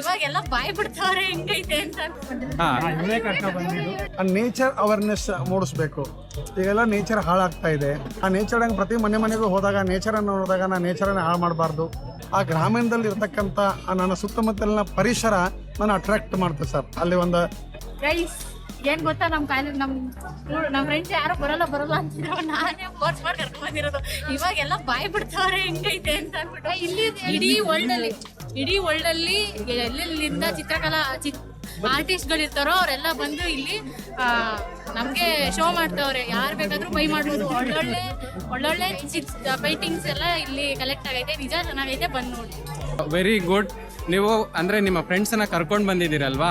ಇವಾಗೆಲ್ಲ ಬಾಯ್ ಬಿಡ್ತಾವ್ರೆ ಹೆಂಗೈತೆ ಅಂತ ಹಾ ಇವರೇ ಕರ್ಕೊ ಬಂದಿದ್ದು. ನೇಚರ್ ಅವೇರ್ನೆಸ್ ಮೂಡಿಸ್ಬೇಕು. ಈಗೆಲ್ಲ ನೇಚರ್ ಹಾಳಾಗ್ತಾ ಇದೆ. ಆ ನೇಚರ್ ಪ್ರತಿ ಮನೆ ಮನೆಗೂ ಹೋದಾಗ ನೇಚರನ್ನು ನೋಡಿದಾಗ ನಾನು ನೇಚರನ್ನು ಹಾಳು ಮಾಡಬಾರ್ದು. ಆ ಗ್ರಾಮೀಣದಲ್ಲಿ ಇರ್ತಕ್ಕಂಥ ಆ ನನ್ನ ಸುತ್ತಮುತ್ತಲಿನ ಪರಿಸರ ನಾನು ಅಟ್ರಾಕ್ಟ್ ಮಾಡ್ತೇವೆ ಸರ್. ಅಲ್ಲಿ ಒಂದು ಗೈಸ್ ಏನ್ ಗೊತ್ತಾ? ನಮ್ ಕಾಲೇಜ್ ನಮ್ ನಮ್ ಫ್ರೆಂಡ್ಸ್ ಯಾರು ಬರಲ್ಲ ಬರಲ್ಲ ಅಂತಿದ್ರು. ನಾನೇ ಫೋರ್ಸ್ ಮಾಡಿ ಕರ್ಕೊಂಡ್ ಬಂದಿರೋದು. ಇವಾಗೆಲ್ಲ ಬಾಯ್ ಬಿಡ್ತಾವ್ರೆ ಹೆಂಗೈತೆ ಅಂತ ಅನ್ಬಿಟ್ಟು. ಇಲ್ಲಿ ಇಡೀ ವರ್ಲ್ಡ್ ಅಲ್ಲಿ. ಇಡೀ ವರ್ಲ್ಡ್ ಅಲ್ಲಿ ಎಲ್ಲೆಲ್ಲಿಂದ ಚಿತ್ರಕಲಾ, ಚಿತ್ ಆರ್ಟಿಸ್ಟ್ಗಳು ಇರ್ತಾರೋ ಅವರೆಲ್ಲ ಬಂದು ಇಲ್ಲಿ ನಮ್ಗೆ ಶೋ ಮಾಡ್ತಾವ್ರೆ. ಯಾರು ಬೇಕಾದ್ರೂ ಬೈ ಮಾಡ್ಬೋದು. ಒಳ್ಳೊಳ್ಳೆ ಒಳ್ಳೊಳ್ಳೆ ಪೇಂಟಿಂಗ್ಸ್ ಎಲ್ಲ ಇಲ್ಲಿ ಕಲೆಕ್ಟ್ ಆಗೈತೆ. ನಿಜ, ಚೆನ್ನಾಗೈತೆ. ಬಂದ್ ನೋಡಿ. ವೆರಿ ಗುಡ್ ನೀವು ಅಂದ್ರೆ ನಿಮ್ಮ ಫ್ರೆಂಡ್ಸ್ ಅನ್ನ ಕರ್ಕೊಂಡ್ ಬಂದಿದ್ದೀರಲ್ವಾ.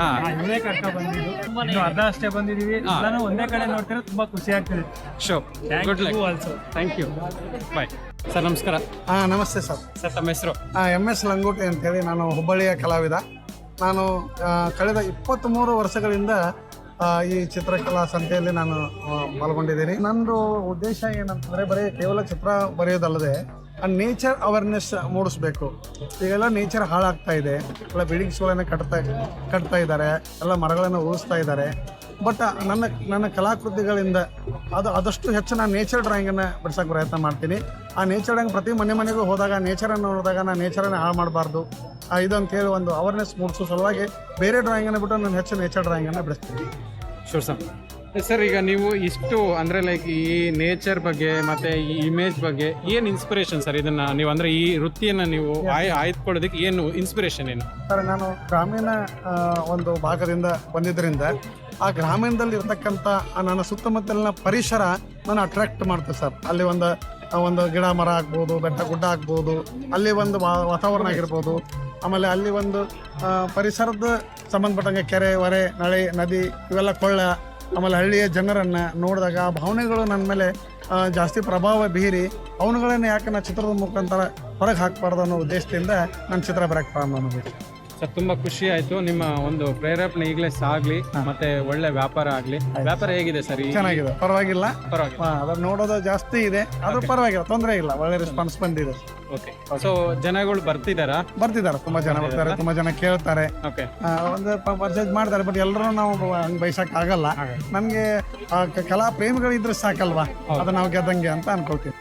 ಹಾ. ಇವರೇ ಕರ್ಕೊಂಡು ಬಂದಿದ್ದು ಇನ್ನು ಅರ್ಧ ಅಷ್ಟೇ ಬಂದಿದೀವಿ ಎಲ್ಲಾನು ಒಂದೇ ಕಡೆ ನೋಡ್ತಿರೋ ತುಂಬಾ ಖುಷಿ ಆಗ್ತಿದೆ. So good luck also thank you bye sir ನಮಸ್ಕಾರ. ಹಾ ನಮಸ್ತೆ ಸರ್. ಸರ್ ತಮ್ಮ ಹೆಸರು? ಎಂ ಎಸ್ ಅಂತ ಅಂತೇಳಿ ನಾನು ಹುಬ್ಬಳ್ಳಿಯ ಕಲಾವಿದ. ನಾನು ಆ, ಕಳೆದ ಇಪ್ಪತ್ತ್ಮೂರು ವರ್ಷಗಳಿಂದ ಆ, ಈ ಚಿತ್ರಕಲಾ ಸಂತೆಯಲ್ಲಿ ನಾನು ಆ, ಪಾಲ್ಗೊಂಡಿದ್ದೀನಿ. ನಂದು ಉದ್ದೇಶ ಏನಂತಂದರೆ ಬರೀ ಕೇವಲ ಚಿತ್ರ ಬರೆಯೋದಲ್ಲದೆ ಆ ನೇಚರ್ ಅವೇರ್ನೆಸ್ ಮೂಡಿಸ್ಬೇಕು. ಈಗೆಲ್ಲ ನೇಚರ್ ಹಾಳಾಗ್ತಾ ಇದೆ. ಎಲ್ಲ ಬಿಲ್ಡಿಂಗ್ಸ್ಗಳನ್ನು ಕಟ್ತಾ ಕಟ್ತಾ ಇದ್ದಾರೆ. ಎಲ್ಲ ಮರಗಳನ್ನು ಉಳಿಸ್ತಾ ಇದ್ದಾರೆ. ಬಟ್ ನನ್ನ ನನ್ನ ಕಲಾಕೃತಿಗಳಿಂದ ಅದು, ಆದಷ್ಟು ಹೆಚ್ಚು ನಾನು ನೇಚರ್ ಡ್ರಾಯಿಂಗನ್ನು ಬಿಡ್ಸೋಕೆ ಪ್ರಯತ್ನ ಮಾಡ್ತೀನಿ. ಆ ನೇಚರ್ ಡ್ರಾಯಿಂಗ್ ಪ್ರತಿ ಮನೆ ಮನೆಗೂ ಹೋದಾಗ ನೇಚರನ್ನು ನೋಡಿದಾಗ ನಾನು ನೇಚರನ್ನು ಹಾಳು ಮಾಡಬಾರ್ದು. ಇದಂತೇಳಿ ಒಂದು ಅವೇರ್ನೆಸ್ ಮೂಡಿಸೋ ಸಲುವಾಗಿ ಬೇರೆ ಡ್ರಾಯಿಂಗನ್ನು ಬಿಟ್ಟು ನಾನು ಹೆಚ್ಚು ನೇಚರ್ ಡ್ರಾಯಿಂಗನ್ನು ಬಿಡಿಸ್ತೀನಿ. ಶೋರ್ ಸರ್ ಈಗ ನೀವು ಇಷ್ಟು ಅಂದ್ರೆ ಲೈಕ್ ಈ ನೇಚರ್ ಬಗ್ಗೆ ಮತ್ತೆ ಈ ಇಮೇಜ್ ಬಗ್ಗೆ ಏನ್ ಇನ್ಸ್ಪಿರೇಷನ್ ಸರ್ ಇದನ್ನ? ನೀವು ಅಂದ್ರೆ ಈ ವೃತ್ತಿಯನ್ನ ನೀವು ಆಯ್ ಆಯ್ದುಕೊಳ್ಳೋದಕ್ಕೆ ಏನು ಇನ್ಸ್ಪಿರೇಷನ್ ಏನು? ಸರ್ ನಾನು ಗ್ರಾಮೀಣ ಒಂದು ಭಾಗದಿಂದ ಬಂದಿದ್ದರಿಂದ ಆ ಗ್ರಾಮೀಣದಲ್ಲಿ ಇರ್ತಕ್ಕಂಥ ನನ್ನ ಸುತ್ತಮುತ್ತಲಿನ ಪರಿಸರ ನಾನು ಅಟ್ರಾಕ್ಟ್ ಮಾಡ್ತೇನೆ ಸರ್. ಅಲ್ಲಿ ಒಂದು ಒಂದು ಗಿಡ ಮರ ಆಗ್ಬೋದು ಬೆಟ್ಟ ಗುಡ್ಡ ಆಗ್ಬೋದು ಅಲ್ಲಿ ಒಂದು ವಾ- ವಾತಾವರಣ ಆಗಿರ್ಬೋದು. ಆಮೇಲೆ ಅಲ್ಲಿ ಒಂದು ಪರಿಸರದ ಸಂಬಂಧಪಟ್ಟಂಗೆ ಕೆರೆ ಹೊರೆ ನಳೆ ನದಿ ಇವೆಲ್ಲ ಕೊಳ್ಳ ಆಮೇಲೆ ಹಳ್ಳಿಯ ಜನರನ್ನು ನೋಡಿದಾಗ ಆ ಭಾವನೆಗಳು ನನ್ನ ಮೇಲೆ ಜಾಸ್ತಿ ಪ್ರಭಾವ ಬೀರಿ ಅವನುಗಳನ್ನು ಯಾಕೆ ನಾನು ಚಿತ್ರದ ಮುಖಾಂತರ ಹೊರಗೆ ಹಾಕಬಾರ್ದು ಅನ್ನೋ ಉದ್ದೇಶದಿಂದ ನಾನು ಚಿತ್ರ ಬರಕ್ಕೆ ಪ್ರಾರಂಭ ಮಾಡಿದೆ ಸರ್ ತುಂಬಾ ಖುಷಿ ಆಯ್ತು. ನಿಮ್ಮ ಒಂದು ಪ್ರೇರೇಪಣೆ ಈಗಲೇ ಸಾಗ್ಲಿ ಮತ್ತೆ ಒಳ್ಳೆ ವ್ಯಾಪಾರ ಆಗ್ಲಿ. ವ್ಯಾಪಾರ ಹೇಗಿದೆ ಸರ್ ಈ ಚೆನ್ನಾಗಿದೆ. ಪರವಾಗಿಲ್ಲ. ಪರವಾಗಿಲ್ಲ. ಅದ್ರ ನೋಡೋದು ಜಾಸ್ತಿ ಇದೆ. ಅದು ಪರವಾಗಿಲ್ಲ. ತೊಂದರೆ ಇಲ್ಲ. ಒಳ್ಳೆ ರೆಸ್ಪಾನ್ಸ್ ಬಂದಿದೆ ಓಕೆ ಸೊ ಜನಗಳು ಬರ್ತಿದಾರಾ? ಬರ್ತಿದ್ದಾರೆ. ತುಂಬಾ ಜನ ಬರ್ತಾರೆ. ತುಂಬಾ ಜನ ಕೇಳ್ತಾರೆ. ಓಕೆ ಆ, ಒಂದು ಪರ್ಚೇಸ್ ಮಾಡ್ತಾರೆ. ಬಟ್ ಎಲ್ಲರೂ ನಾವು ಹಂಗೆ ಬಯಸಕ್ ಆಗಲ್ಲ. ನಮಗೆ ಕಲಾ ಪ್ರೇಮಿಗಳು ಇದ್ರೆ ಸಾಕಲ್ವಾ ಅದು ನಾವು ಗೆದ್ದಂಗೆ ಅಂತ ಅನ್ಕೊಳ್ತೀವಿ